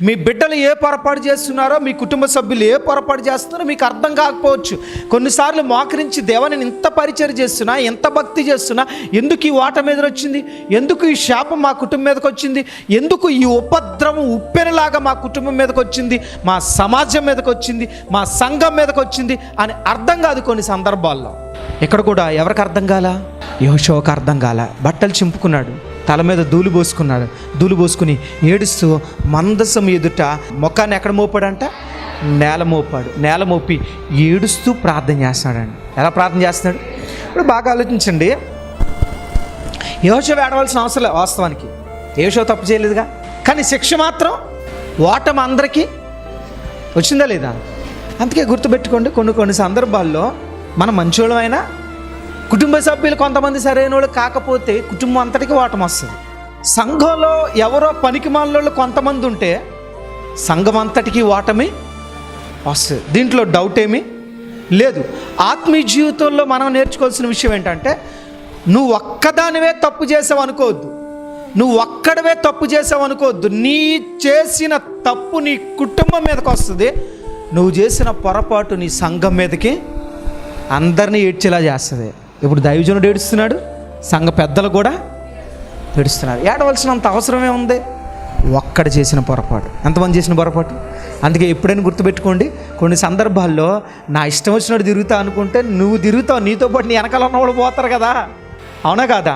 మీ బిడ్డలు ఏ పొరపాటు చేస్తున్నారో మీ కుటుంబ సభ్యులు ఏ పొరపాటు చేస్తున్నారో మీకు అర్థం కాకపోవచ్చు. కొన్నిసార్లు మోకరించి దేవుని నేను ఇంత పరిచయం చేస్తున్నా ఎంత భక్తి చేస్తున్నా ఎందుకు ఈ ఓట మీద వచ్చింది? ఎందుకు ఈ శాపం మా కుటుంబం మీదకి వచ్చింది? ఎందుకు ఈ ఉపద్రవం ఉప్పెనలాగా మా కుటుంబం మీదకి వచ్చింది? మా సమాజం మీదకి వచ్చింది? మా సంఘం మీదకి వచ్చింది? అని అర్థం కాదు కొన్ని సందర్భాల్లో. ఇక్కడ కూడా ఎవరికి అర్థం కాలా? యోషోకి అర్థం కాల. బట్టలు చింపుకున్నాడు. తల మీద దూలు పోసుకున్నాడు. దూలు పోసుకుని ఏడుస్తూ మందసం ఎదుట మొక్కాన్ని ఎక్కడ మోపాడంట? నేల మోపాడు. నేల మోపి ఏడుస్తూ ప్రార్థన చేస్తున్నాడండి ఎలా ప్రార్థన చేస్తున్నాడు? ఇప్పుడు బాగా ఆలోచించండి. యోషో వేడవలసిన అవసరం లేదు వాస్తవానికి. యోషో తప్పు చేయలేదుగా. కానీ శిక్ష మాత్రం ఓటం అందరికీ వచ్చిందా లేదా? అందుకే గుర్తుపెట్టుకోండి. కొన్ని కొన్ని సందర్భాల్లో మన మంచోళ్ళమైనా కుటుంబ సభ్యులు కొంతమంది సరైన వాళ్ళు కాకపోతే కుటుంబం అంతటికి వాటం వస్తుంది. సంఘంలో ఎవరో పనికి మాలోళ్ళు కొంతమంది ఉంటే సంఘం అంతటికి ఓటమి వస్తుంది. దీంట్లో డౌట్ ఏమీ లేదు. ఆత్మీయ జీవితంలో మనం నేర్చుకోవాల్సిన విషయం ఏంటంటే నువ్వు ఒక్కదానివే తప్పు చేసావు అనుకోవద్దు. నువ్వు ఒక్కడవే తప్పు చేసావు అనుకోవద్దు. నీ చేసిన తప్పు నీ కుటుంబం మీదకి వస్తుంది. నువ్వు చేసిన పొరపాటు నీ సంఘం మీదకి అందరినీ ఏడ్చేలా చేస్తుంది. ఇప్పుడు దైవజనుడు ఏడుస్తున్నాడు సంఘ పెద్దలు కూడా ఏడుస్తున్నారు. ఏడవలసినంత అవసరమే ఉంది. ఒక్కడ చేసిన పొరపాటు. ఎంతమంది చేసిన పొరపాటు? అందుకే ఎప్పుడైనా గుర్తుపెట్టుకోండి కొన్ని సందర్భాల్లో నా ఇష్టం వచ్చినట్టు తిరుగుతా అనుకుంటే నువ్వు తిరుగుతావు నీతో పాటు నీ వెనకాల ఉన్నవాళ్ళు పోతారు కదా. అవునా కాదా?